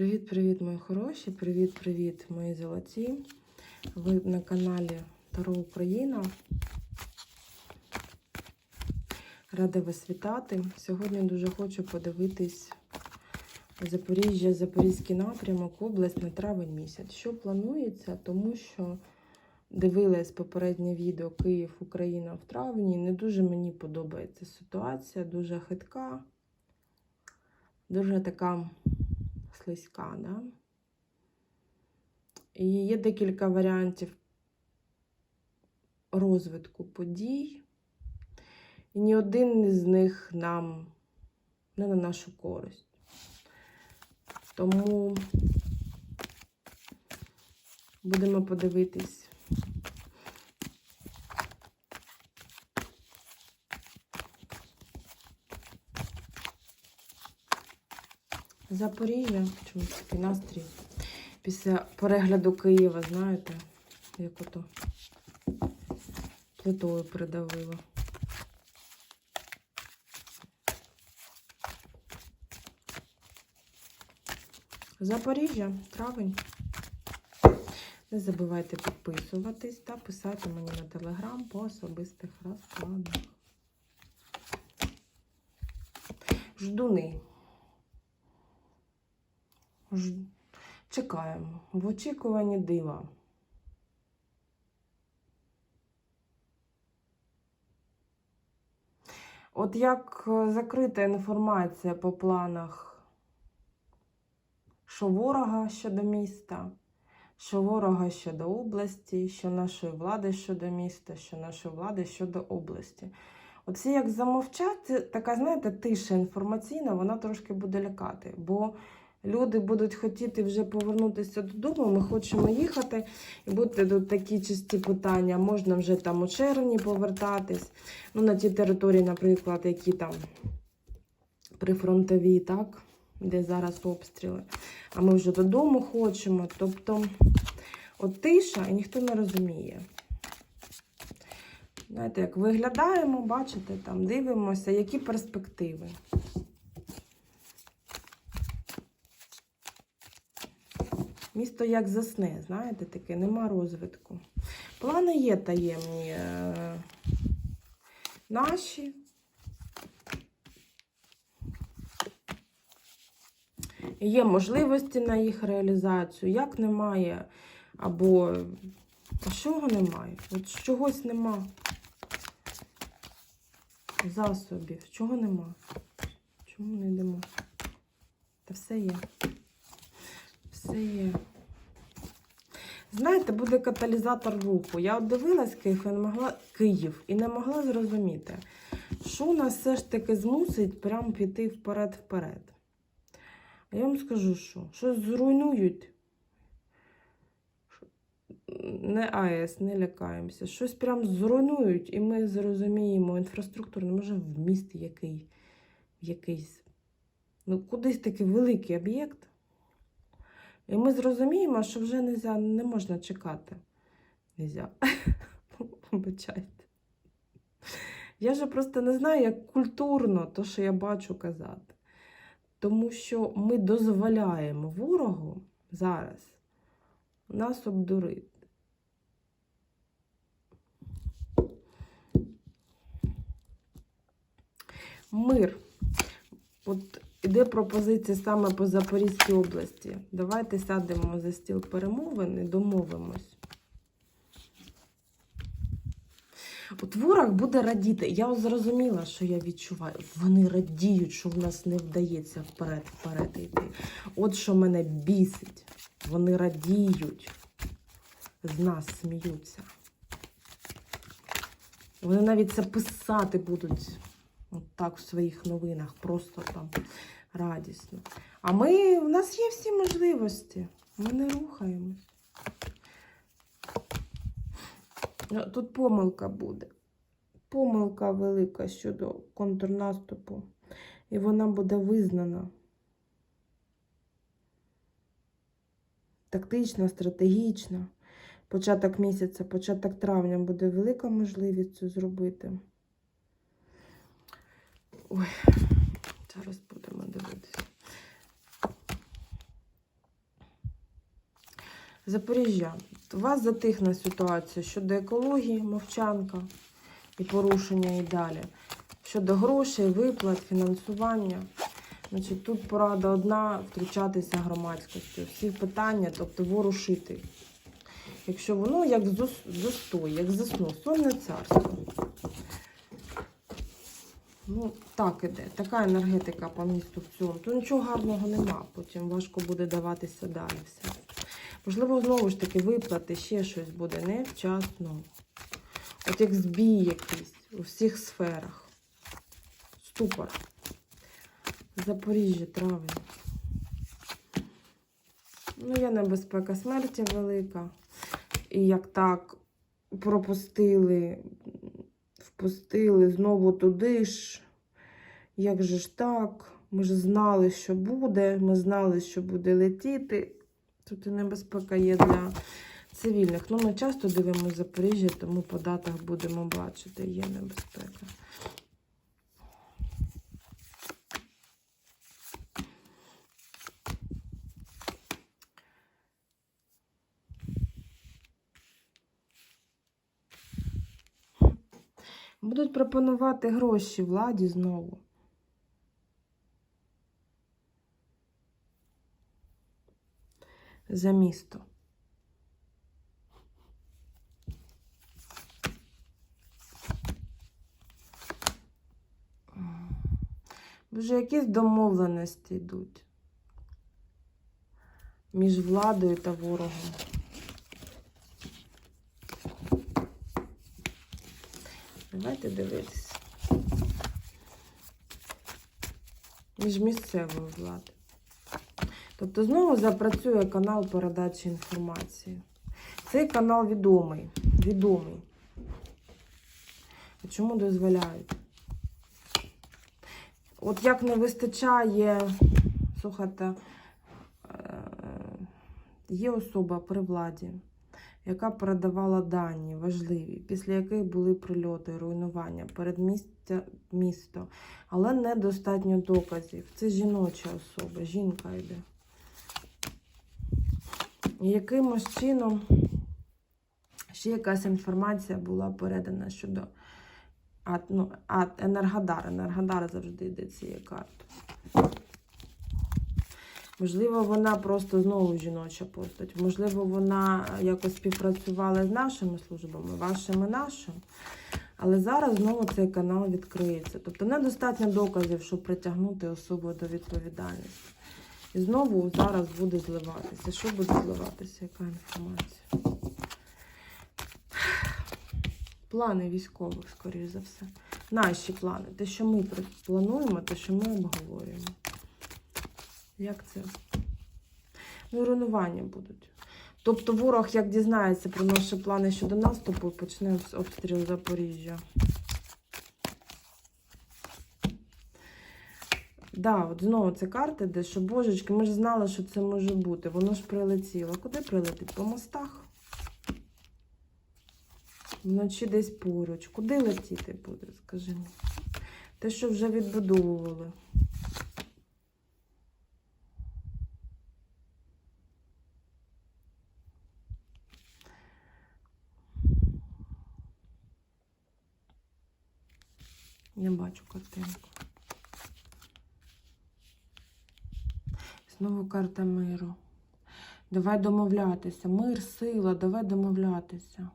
Привіт-привіт, мої хороші! Привіт-привіт, мої золоті! Ви на каналі Таро Україна. Рада вас вітати. Сьогодні дуже хочу подивитись Запоріжжя, Запорізький напрямок, область на травень місяць. Що планується, тому що дивилась попереднє відео Київ, Україна в травні. Не дуже мені подобається ситуація, дуже хитка, дуже така слизька. Да? І є декілька варіантів розвитку подій, і ні один із них нам не на нашу користь. Тому будемо подивитись. Запоріжжя, чомусь такий настрій. Після перегляду Києва, знаєте, як ото плитою придавило. Запоріжжя, травень. Не забувайте підписуватись та писати мені на телеграм по особистих розкладах. Ждуни. Чекаємо в очікуванні дива. От як е, закрита інформація по планах, що ворога щодо міста, що ворога щодо області, що нашої влади щодо міста, що нашої влади щодо області. Оце як замовчати, така, знаєте, тиша інформаційна, вона трошки буде лякати. Бо люди будуть хотіти вже повернутися додому, ми хочемо їхати. І будуть тут такі чисті питання. Можна вже там у червні повертатись. Ну, на ті території, наприклад, які там прифронтові, так, де зараз обстріли. А ми вже додому хочемо. Тобто, от тиша, і ніхто не розуміє. Знаєте, як виглядаємо, бачите, там дивимося, які перспективи. Місто як засне, знаєте, таке, нема розвитку. Плани є таємні е, наші. Є можливості на їх реалізацію. Як немає, або а чого немає? От чогось нема. Засобів. Чого нема? Чому не йдемо? Та все є. Все є. Знаєте, буде каталізатор руху. Я от дивилась Київ і не могла Київ і не могла зрозуміти, що нас все ж таки змусить прямо піти вперед-вперед. А я вам скажу, що щось зруйнують. Не АЕС, не лякаємося. Щось прям зруйнують, і ми зрозуміємо інфраструктурно, може в місті який, якийсь. Ну, кудись такий великий об'єкт. І ми зрозуміємо, що вже нельзя, не можна чекати. Нельзя. Вибачайте. Я же просто не знаю, як культурно то, що я бачу казати. Тому що ми дозволяємо ворогу зараз нас обдурити. Мир. От іде пропозиція саме по Запорізькій області. Давайте сядемо за стіл перемовин і домовимось. От ворог буде радіти. Я зрозуміла, що я відчуваю. Вони радіють, що в нас не вдається вперед-вперед йти. От що мене бісить. Вони радіють, з нас сміються. Вони навіть це писати будуть от так в своїх новинах, просто там радісно. А ми, в нас є всі можливості. Ми не рухаємось. Ну, Тут помилка буде. Помилка велика щодо контрнаступу. І вона буде визнана. Тактична, стратегічна. Початок місяця, початок травня буде велика можливість це зробити. Ой, зараз будемо дивитися. Запоріжжя, у вас затихне ситуація щодо екології, мовчанка і порушення і далі. Щодо грошей, виплат, фінансування. Значить, тут порада одна втручатися громадськості. Всі питання, тобто ворушити. Якщо воно як в застой, як заснув, сонне царство. Ну, так іде. Така енергетика по місту в цьому. То нічого гарного нема. Потім важко буде даватися далі все. Можливо, знову ж таки виплати, ще щось буде невчасно. От як збій якийсь у всіх сферах. Ступор. Запоріжжя, травень. Ну, є небезпека смерті велика. І як так пропустили, впустили знову туди ж. Як же ж так? Ми ж знали, що буде, ми знали, що буде летіти. Тут і небезпека є для цивільних. Ну, ми часто дивимося Запоріжжя, тому по датах будемо бачити, є небезпека. Будуть пропонувати гроші владі знову. За місто. Вже якісь домовленості йдуть між владою та ворогом. Давайте дивитися. Між місцевою владою. Тобто знову запрацює канал передачі інформації. Цей канал відомий. Відомий. А чому дозволяють? От як не вистачає, слухайте, е, є особа при владі, яка передавала дані важливі, після яких були прильоти, руйнування перед місця, місто, але недостатньо доказів. Це жіноча особа, жінка йде. Якимось чином ще якась інформація була передана щодо а, ну, а, Енергодар. Енергодар завжди йде цією картою. Можливо, вона просто знову жіноча постать. Можливо, вона якось співпрацювала з нашими службами, вашими нашим. Але зараз знову цей канал відкриється. Тобто недостатньо доказів, щоб притягнути особу до відповідальності. І знову зараз буде зливатися. Що буде зливатися? Яка інформація? Плани військових, скоріш за все. Наші плани. Те, що ми плануємо, те, що ми обговорюємо. Як це? Ну, руйнування будуть. Тобто ворог, як дізнається про наші плани щодо наступу, почне обстріл Запоріжжя. Да, от знову це карта, де що божечки, ми ж знали, що це може бути. Воно ж прилетіло. Куди прилетить? По мостах? Вночі десь поруч. Куди летіти буде, скажи мені? Те, що вже відбудовували. Я бачу картинку. Знову карта миру. Давай домовлятися. Мир, сила, давай домовлятися.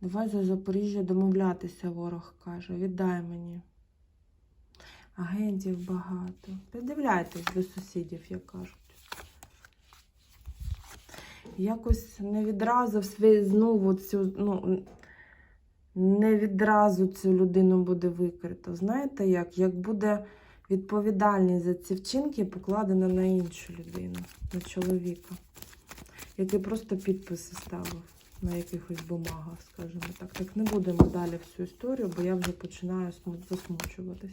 Давай за Запоріжжя домовлятися, ворог каже. Віддай мені. Агентів багато. Придивляйтесь до сусідів, як кажуть. Якось не відразу знову цю, ну, не відразу цю людину буде викрито. Знаєте як? Як буде відповідальність за ці вчинки покладена на іншу людину, на чоловіка, який просто підписи ставив на якихось бумагах, скажімо так. Так не будемо далі всю історію, бо я вже починаю засмучуватись.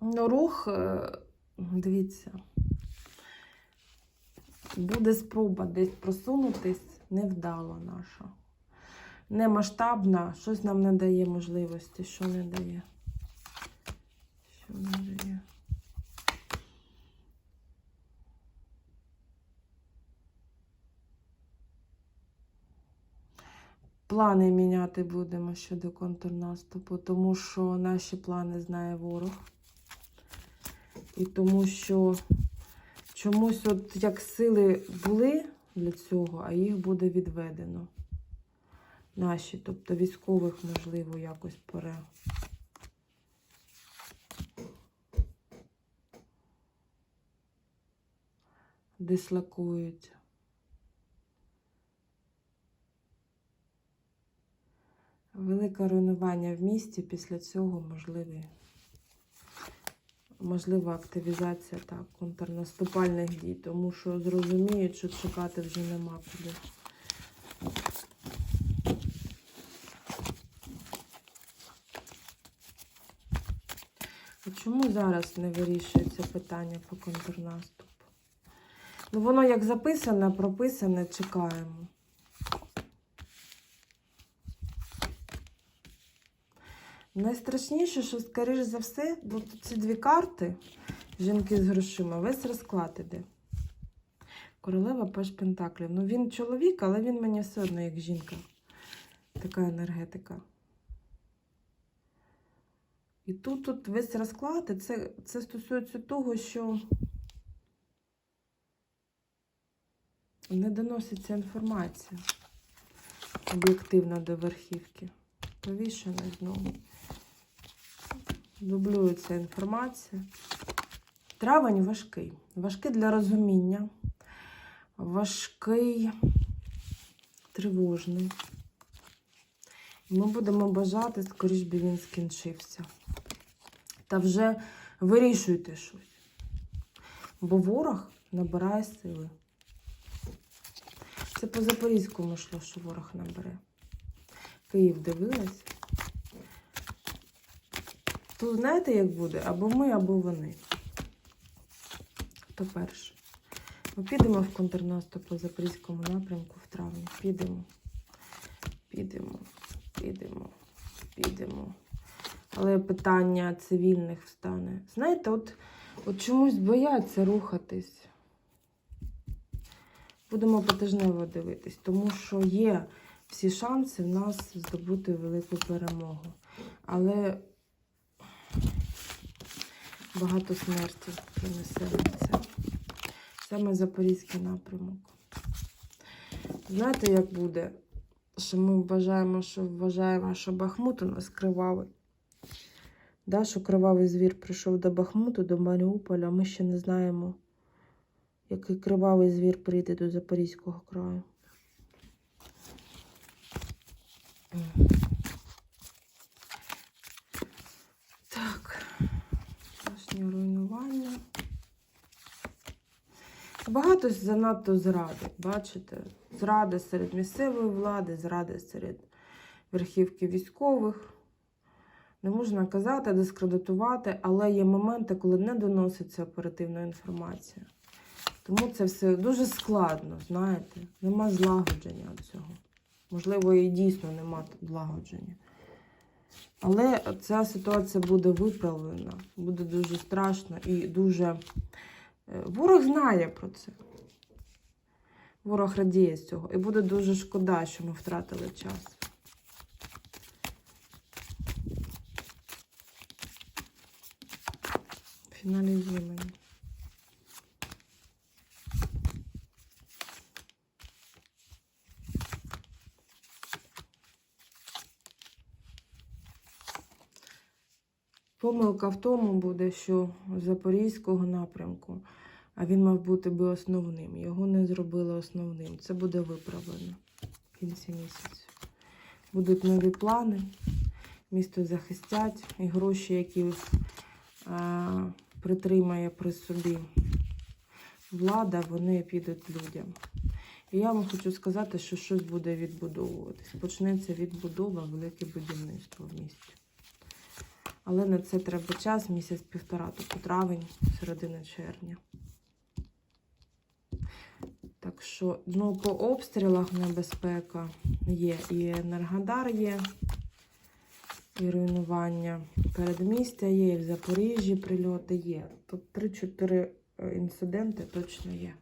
Ну, рух, е, дивіться, Буде спроба десь просунутись, невдало наша. Не масштабна, щось нам не дає можливості, що не дає. Що не дає. Плани міняти будемо щодо контрнаступу, тому що наші плани знає ворог. І тому що чомусь, от як сили були для цього, а їх буде відведено. Наші, тобто військових, можливо, якось пере. Дислокують. Велике руйнування в місті, після цього можливі, можлива активізація так, контрнаступальних дій, тому що зрозуміють, що чекати вже нема куди. А чому зараз не вирішується питання по контрнаступу? Ну, воно як записане, прописане, чекаємо. Найстрашніше, що, скоріш за все, бо ці дві карти, жінки з грошима, весь розклад іде. Королева Паш Пентаклів. Ну, він чоловік, але він мені все одно як жінка. Така енергетика. І тут, тут весь розклад, і це, це стосується того, що не доноситься інформація об'єктивно до верхівки. Повішена знову. Дублюється інформація. Травень важкий. Важкий для розуміння, важкий, тривожний. Ми будемо бажати, скоріш би він скінчився. Та вже вирішуйте щось. Бо ворог набирає сили. Це по Запорізькому йшло, що ворог набере. Київ дивилась. Тут знаєте, як буде? Або ми, або вони. Хто перший? Ми підемо в контрнаступ по Запорізькому напрямку в травні. Підемо. Підемо, підемо, підемо. Але питання цивільних встане. Знаєте, от, от чомусь бояться рухатись. Будемо потижнево дивитись, тому що є всі шанси в нас здобути велику перемогу. Але багато смерті принесе це. Саме Запорізький напрямок. Знаєте, як буде? Що ми вважаємо, що вважаємо, що Бахмут у нас кривавий. Да, що кривавий звір прийшов до Бахмуту, до Маріуполя. Ми ще не знаємо, який кривавий звір прийде до Запорізького краю. Так, Страшні руйнування. Багато занадто зради, бачите? Зради серед місцевої влади, зради серед верхівки військових. Не можна казати, дискредитувати, але є моменти, коли не доноситься оперативна інформація. Тому це все дуже складно, знаєте, нема злагодження цього. Можливо, і дійсно нема злагодження. Але ця ситуація буде виправлена, буде дуже страшно і дуже. Е, Ворог знає про це. Ворог радіє з цього. І буде дуже шкода, що ми втратили час. Фіналізуємо. Помилка в тому буде, що Запорізького напрямку, а він мав бути би основним. Його не зробили основним. Це буде виправлено в кінці місяця. Будуть нові плани, місто захистять, і гроші, які а, притримає при собі влада, вони підуть людям. І я вам хочу сказати, що щось буде відбудовуватись. Почнеться відбудова, велике будівництво в місті. Але на це треба час, місяць-півтора, тобто травень, середина червня. Так що, ну, по обстрілах небезпека є. І Енергодар є, і руйнування передмістя є, і в Запоріжжі прильоти є. Тут 3-4 інциденти точно є.